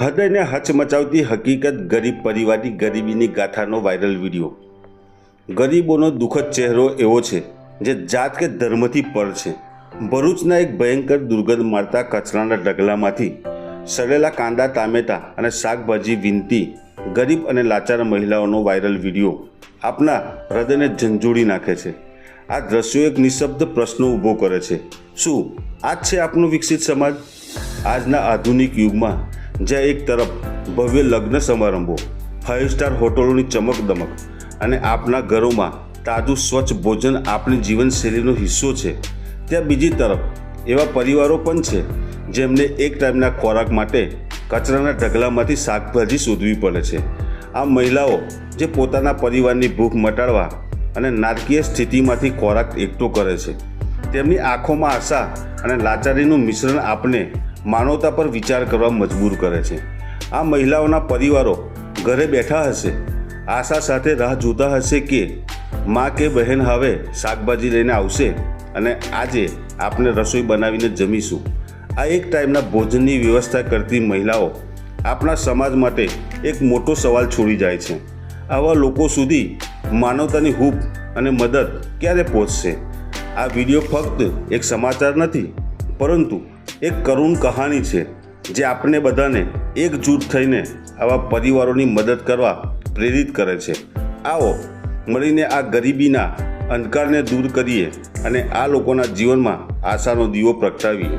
હૃદયને હચમચાવતી હકીકત ગરીબ પરિવારની ગરીબીની ગાથાનો વાયરલ વીડિયો. ગરીબોનો દુઃખદ ચહેરો એવો છે જે જાત કે ધર્મથી પર છે. ભરૂચના એક ભયંકર દુર્ગંધ મારતા કચરાના ઢગલામાંથી સડેલા કાંદા, ટામેટા અને શાકભાજી વિનતી ગરીબ અને લાચાર મહિલાઓનો વાયરલ વીડિયો આપના હૃદયને ઝંઝોડી નાખે છે. આ દ્રશ્યો એક નિશબ્દ પ્રશ્નો ઊભો કરે છે. શું આ છે આપનો વિકસિત સમાજ? આજના આધુનિક યુગમાં જ્યાં એક તરફ ભવ્ય લગ્ન સમારંભો ફાઇવ સ્ટાર હોટલોની ચમકદમક અને આપના ઘરોમાં તાજું સ્વચ્છ ભોજન આપણી જીવનશૈલીનો હિસ્સો છે. ત્યાં બીજી તરફ એવા પરિવારો પણ છે જેમને એક ટાઈમના ખોરાક માટે કચરાના ઢગલામાંથી શાકભાજી શોધવી પડે છે. આ મહિલાઓ જે પોતાના પરિવારની ભૂખ મટાડવા અને નાટકીય સ્થિતિમાંથી ખોરાક એકઠો કરે છે. તેમની આંખોમાં આશા અને લાચારીનું મિશ્રણ આપને માનવતા પર વિચાર કરવા મજબૂર કરે છે. આ મહિલાઓના પરિવારો ઘરે બેઠા હશે. આશા સાથે રાહ જોતા હશે કે મા કે બહેન હવે શાકભાજી લઈને આવશે અને આજે આપણે રસોઈ બનાવીને જમીશું. આ એક ટાઈમના ભોજનની વ્યવસ્થા કરતી મહિલાઓ આપણા સમાજ માટે એક મોટો સવાલ છોડી જાય છે. આવા લોકો સુધી માનવતાની હૂપ અને મદદ ક્યારે પહોંચશે? આ વીડિયો ફક્ત એક સમાચાર નથી, પરંતુ એક કરુણ કહાની છે જે આપણે બધાને એકજૂટ થઈને આવા પરિવારોની મદદ કરવા પ્રેરિત કરે છે. આવો, મળીને આ ગરીબીના અંધકારને દૂર કરીએ અને આ લોકોના જીવનમાં આશાનો દીવો પ્રગટાવીએ.